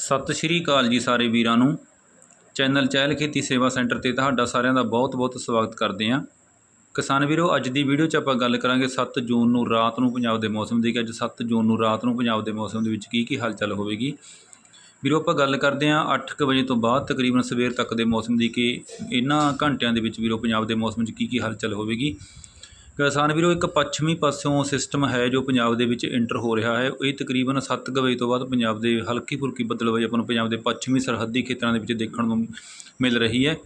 ਸਤਿ ਸ਼੍ਰੀ ਅਕਾਲ ਜੀ ਸਾਰੇ ਵੀਰਾਂ ਨੂੰ। ਚੈਨਲ ਚਹਿਲ ਖੇਤੀ ਸੇਵਾ ਸੈਂਟਰ ਤੇ ਤੁਹਾਡਾ ਸਾਰਿਆਂ ਦਾ ਬਹੁਤ-ਬਹੁਤ ਸਵਾਗਤ ਕਰਦੇ ਹਾਂ। ਕਿਸਾਨ ਵੀਰੋ, ਅੱਜ ਦੀ ਵੀਡੀਓ 'ਚ ਆਪਾਂ ਗੱਲ ਕਰਾਂਗੇ 7 ਜੂਨ ਨੂੰ ਰਾਤ ਨੂੰ ਪੰਜਾਬ ਦੇ ਮੌਸਮ ਦੀ ਕਿ ਅੱਜ 7 ਜੂਨ ਨੂੰ ਰਾਤ ਨੂੰ ਪੰਜਾਬ ਦੇ ਮੌਸਮ ਦੇ ਵਿੱਚ ਕੀ ਕੀ ਹਲਚਲ ਹੋਵੇਗੀ। ਵੀਰੋ, ਆਪਾਂ ਗੱਲ ਕਰਦੇ ਹਾਂ 8:00 ਵਜੇ ਤੋਂ ਬਾਅਦ ਤਕਰੀਬਨ ਸਵੇਰ ਤੱਕ ਦੇ ਮੌਸਮ ਦੀ ਕਿ ਇਹਨਾਂ ਘੰਟਿਆਂ ਦੇ ਵਿੱਚ ਵੀਰੋ ਪੰਜਾਬ ਦੇ ਮੌਸਮ 'ਚ ਕੀ ਕੀ ਹਲਚਲ ਹੋਵੇਗੀ। ਕਿਸਾਨ ਵੀਰੋ, ਇੱਕ ਪੱਛਮੀ ਪਾਸਿਓਂ ਸਿਸਟਮ ਹੈ ਜੋ ਪੰਜਾਬ ਦੇ ਵਿੱਚ ਐਂਟਰ ਹੋ ਰਿਹਾ ਹੈ। ਇਹ ਤਕਰੀਬਨ 7 ਵਜੇ ਤੋਂ ਬਾਅਦ ਪੰਜਾਬ ਦੇ ਹਲਕੀ ਫੁਲਕੀ ਬੱਦਲਬਾਈ ਆਪਾਂ ਨੂੰ ਪੰਜਾਬ ਦੇ ਪੱਛਮੀ ਸਰਹੱਦੀ ਖੇਤਰਾਂ ਦੇ ਵਿੱਚ ਦੇਖਣ ਨੂੰ ਮਿਲ ਰਹੀ ਹੈ।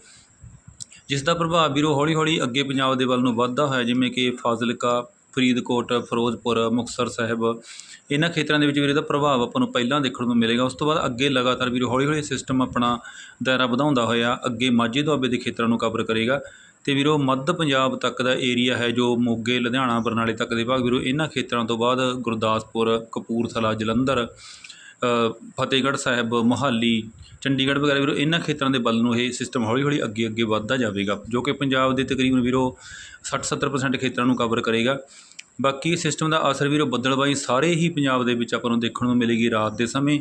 ਜਿਸ ਦਾ ਪ੍ਰਭਾਵ ਵੀਰੋ ਹੌਲੀ ਹੌਲੀ ਅੱਗੇ ਪੰਜਾਬ ਦੇ ਵੱਲ ਨੂੰ ਵੱਧਦਾ ਹੋਇਆ, ਜਿਵੇਂ ਕਿ ਫਾਜ਼ਿਲਕਾ, ਫਰੀਦਕੋਟ, ਫਿਰੋਜ਼ਪੁਰ, ਮੁਕਤਸਰ ਸਾਹਿਬ, ਇਹਨਾਂ ਖੇਤਰਾਂ ਦੇ ਵਿੱਚ ਵੀਰੇ ਦਾ ਪ੍ਰਭਾਵ ਆਪਾਂ ਨੂੰ ਪਹਿਲਾਂ ਦੇਖਣ ਨੂੰ ਮਿਲੇਗਾ। ਉਸ ਤੋਂ ਬਾਅਦ ਅੱਗੇ ਲਗਾਤਾਰ ਵੀਰੋ ਹੌਲੀ ਹੌਲੀ ਸਿਸਟਮ ਆਪਣਾ ਦਾਇਰਾ ਵਧਾਉਂਦਾ ਹੋਇਆ, ਅੱਗੇ ਮਾਝੇ ਦੁਆਬੇ ਦੇ ਖੇਤਰਾਂ ਨੂੰ ਕਵਰ ਕਰੇਗਾ। ਅਤੇ ਵੀਰੋ ਮੱਧ ਪੰਜਾਬ ਤੱਕ ਦਾ ਏਰੀਆ ਹੈ ਜੋ ਮੋਗੇ, ਲੁਧਿਆਣਾ, ਬਰਨਾਲੇ ਤੱਕ ਦੇ ਭਾਗ। ਵੀਰੋ, ਇਹਨਾਂ ਖੇਤਰਾਂ ਤੋਂ ਬਾਅਦ ਗੁਰਦਾਸਪੁਰ, ਕਪੂਰਥਲਾ, ਜਲੰਧਰ ਫਤਿਹਗੜ੍ਹ ਸਾਹਿਬ, ਮੋਹਾਲੀ, ਚੰਡੀਗੜ੍ਹ ਵਗੈਰਾ, ਵੀਰੋ, ਇਹਨਾਂ ਖੇਤਰਾਂ ਦੇ ਵੱਲ ਨੂੰ ਇਹ ਸਿਸਟਮ ਹੌਲੀ ਹੌਲੀ ਅੱਗੇ ਅੱਗੇ ਵੱਧਦਾ ਜਾਵੇਗਾ, ਜੋ ਕਿ ਪੰਜਾਬ ਦੇ ਤਕਰੀਬਨ ਵੀਰੋ 60-70% ਖੇਤਰਾਂ ਨੂੰ ਕਵਰ ਕਰੇਗਾ। ਬਾਕੀ ਸਿਸਟਮ ਦਾ ਅਸਰ ਵੀਰੋ ਬੱਦਲਬਾਈ ਸਾਰੇ ਹੀ ਪੰਜਾਬ ਦੇ ਵਿੱਚ ਆਪਾਂ ਨੂੰ ਦੇਖਣ ਨੂੰ ਮਿਲੇਗੀ ਰਾਤ ਦੇ ਸਮੇਂ।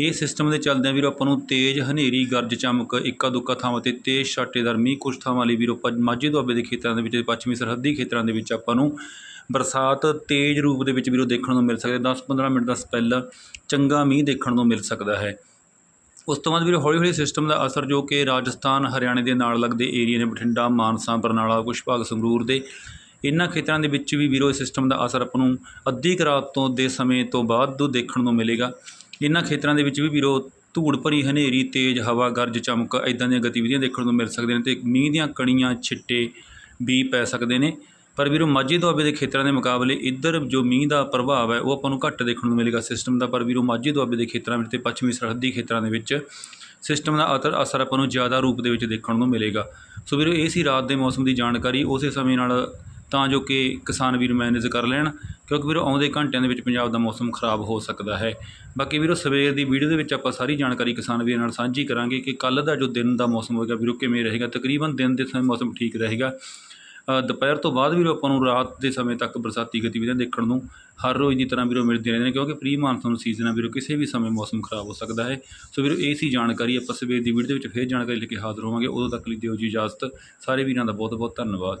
ਇਹ ਸਿਸਟਮ ਦੇ ਚੱਲਦਿਆਂ ਵੀਰੋ ਆਪਾਂ ਨੂੰ ਤੇਜ਼ ਹਨੇਰੀ, ਗਰਜ, ਚਮਕ ਇੱਕਾ ਦੁੱਕਾ ਥਾਵਾਂ ਤੇ ਤੇਜ਼ ਛਾਟੇਦਾਰ ਮੀਂਹ, ਕੁਝ ਥਾਵਾਂ ਲਈ ਵੀਰੋ ਪ- ਮਾਝੇ ਦੁਆਬੇ ਦੇ ਖੇਤਰਾਂ ਦੇ ਵਿੱਚ ਪੱਛਮੀ ਸਰਹੱਦੀ ਖੇਤਰਾਂ ਦੇ ਵਿੱਚ ਆਪਾਂ ਨੂੰ ਬਰਸਾਤ ਤੇਜ਼ ਰੂਪ ਦੇ ਵਿੱਚ ਵੀਰੋ ਦੇਖਣ ਨੂੰ ਮਿਲ ਸਕਦੀ ਹੈ। 10-15 ਮਿੰਟ ਦਾ ਸਪੈਲ ਚੰਗਾ ਮੀਂਹ ਦੇਖਣ ਨੂੰ ਮਿਲ ਸਕਦਾ ਹੈ। ਉਸ ਤੋਂ ਬਾਅਦ ਵੀਰੋ ਹੌਲੀ ਹੌਲੀ ਸਿਸਟਮ ਦਾ ਅਸਰ ਜੋ ਕਿ ਰਾਜਸਥਾਨ, ਹਰਿਆਣੇ ਦੇ ਨਾਲ ਲੱਗਦੇ ਏਰੀਆ ਨੇ ਬਠਿੰਡਾ, ਮਾਨਸਾ, ਬਰਨਾਲਾ ਕੁਛ ਭਾਗ ਸੰਗਰੂਰ ਦੇ, ਇਹਨਾਂ ਖੇਤਰਾਂ ਦੇ ਵਿੱਚ ਵੀ ਵੀਰੋ ਇਸ ਸਿਸਟਮ ਦਾ ਅਸਰ ਆਪਾਂ ਨੂੰ ਅੱਧੀ ਕੁ ਰਾਤ ਤੋਂ, ਦੇ ਸਮੇਂ ਤੋਂ ਬਾਅਦ ਦੇਖਣ ਨੂੰ ਮਿਲੇਗਾ। ਇਹਨਾਂ ਖੇਤਰਾਂ ਦੇ ਵਿੱਚ ਵੀ ਵੀਰੋ ਧੂੜ ਭਰੀ ਹਨੇਰੀ, ਤੇਜ਼ ਹਵਾ, ਗਰਜ, ਚਮਕ ਇੱਦਾਂ ਦੀਆਂ ਗਤੀਵਿਧੀਆਂ ਦੇਖਣ ਨੂੰ ਮਿਲ ਸਕਦੀਆਂ ਨੇ ਅਤੇ ਮੀਂਹ ਦੀਆਂ ਕਣੀਆਂ, ਛਿੱਟੇ ਵੀ ਪੈ ਸਕਦੇ ਨੇ। ਪਰ ਵੀਰੋ ਮਾਝੇ ਦੁਆਬੇ ਦੇ ਖੇਤਰਾਂ ਦੇ ਮੁਕਾਬਲੇ ਇੱਧਰ ਜੋ ਮੀਂਹ ਦਾ ਪ੍ਰਭਾਵ ਹੈ, ਉਹ ਆਪਾਂ ਨੂੰ ਘੱਟ ਦੇਖਣ ਨੂੰ ਮਿਲੇਗਾ ਸਿਸਟਮ ਦਾ। ਪਰ ਵੀਰੋ ਮਾਝੇ ਦੁਆਬੇ ਦੇ ਖੇਤਰਾਂ ਵਿੱਚ ਤੇ ਪੱਛਮੀ ਸਰਹੱਦੀ ਖੇਤਰਾਂ ਦੇ ਵਿੱਚ ਸਿਸਟਮ ਦਾ ਅਤਰ ਅਸਰ ਆਪਾਂ ਨੂੰ ਜ਼ਿਆਦਾ ਰੂਪ ਦੇ ਵਿੱਚ ਦੇਖਣ ਨੂੰ ਮਿਲੇਗਾ। ਸੋ ਵੀਰੋ ਇਹ ਸੀ ਰਾਤ ਦੇ ਮੌਸਮ ਦੀ ਜਾਣਕਾਰੀ। ਉਸੇ ਸਮੇਂ ਨਾਲ ਤਾਂ ਜੋ ਕਿ ਕਿਸਾਨ ਵੀਰ ਮੈਨੇਜ ਕਰ ਲੈਣ। ਕਿਉਂਕਿ ਵੀਰੋ ਆਉਂਦੇ ਘੰਟਿਆਂ ਦੇ ਵਿੱਚ ਪੰਜਾਬ ਦਾ ਮੌਸਮ ਖਰਾਬ ਹੋ ਸਕਦਾ ਹੈ। ਬਾਕੀ ਵੀਰੋ ਸਵੇਰ ਦੀ ਵੀਡੀਓ ਦੇ ਵਿੱਚ ਆਪਾਂ ਸਾਰੀ ਜਾਣਕਾਰੀ ਕਿਸਾਨ ਵੀਰਾਂ ਨਾਲ ਸਾਂਝੀ ਕਰਾਂਗੇ ਕਿ ਕੱਲ ਦਾ ਜੋ ਦਿਨ ਦਾ ਮੌਸਮ ਹੋਏਗਾ ਵੀਰੋ ਕਿਵੇਂ ਰਹੇਗਾ, ਤਕਰੀਬਨ ਦਿਨ ਦੇ ਸਮੇਂ ਮੌਸਮ ਠੀਕ ਰਹੇਗਾ। ਦੁਪਹਿਰ ਤੋਂ ਬਾਅਦ ਵੀਰੋ ਆਪਾਂ ਨੂੰ ਰਾਤ ਦੇ ਸਮੇਂ ਤੱਕ ਬਰਸਾਤੀ ਗਤੀਵਿਧੀਆਂ ਦੇਖਣ ਨੂੰ ਹਰ ਰੋਜ਼ ਦੀ ਤਰ੍ਹਾਂ ਵੀਰੋ ਮਿਲਦੀਆਂ ਰਹਿੰਦੀਆਂ ਕਿਉਂਕਿ ਪ੍ਰੀ ਮਾਨਸੂਨ ਸੀਜ਼ਨ ਆ ਵੀਰੋ, ਕਿਸੇ ਵੀ ਸਮੇਂ ਮੌਸਮ ਖਰਾਬ ਹੋ ਸਕਦਾ ਹੈ। ਸੋ ਵੀਰੋ ਇਹ ਸੀ ਜਾਣਕਾਰੀ, ਆਪਾਂ ਸਵੇਰ ਦੀ ਵੀਡੀਓ ਦੇ ਵਿੱਚ ਫੇਰ ਜਾਣਕਾਰੀ ਲੈ ਕੇ ਹਾਜ਼ਰ ਹੋਵਾਂਗੇ। ਉਦੋਂ ਤੱਕ ਲਈ ਦਿਓ ਜੀ ਇਜਾਜ਼ਤ। ਸਾਰੇ ਵੀਰਾਂ ਦਾ ਬਹੁਤ ਬਹੁਤ ਧੰਨਵਾਦ।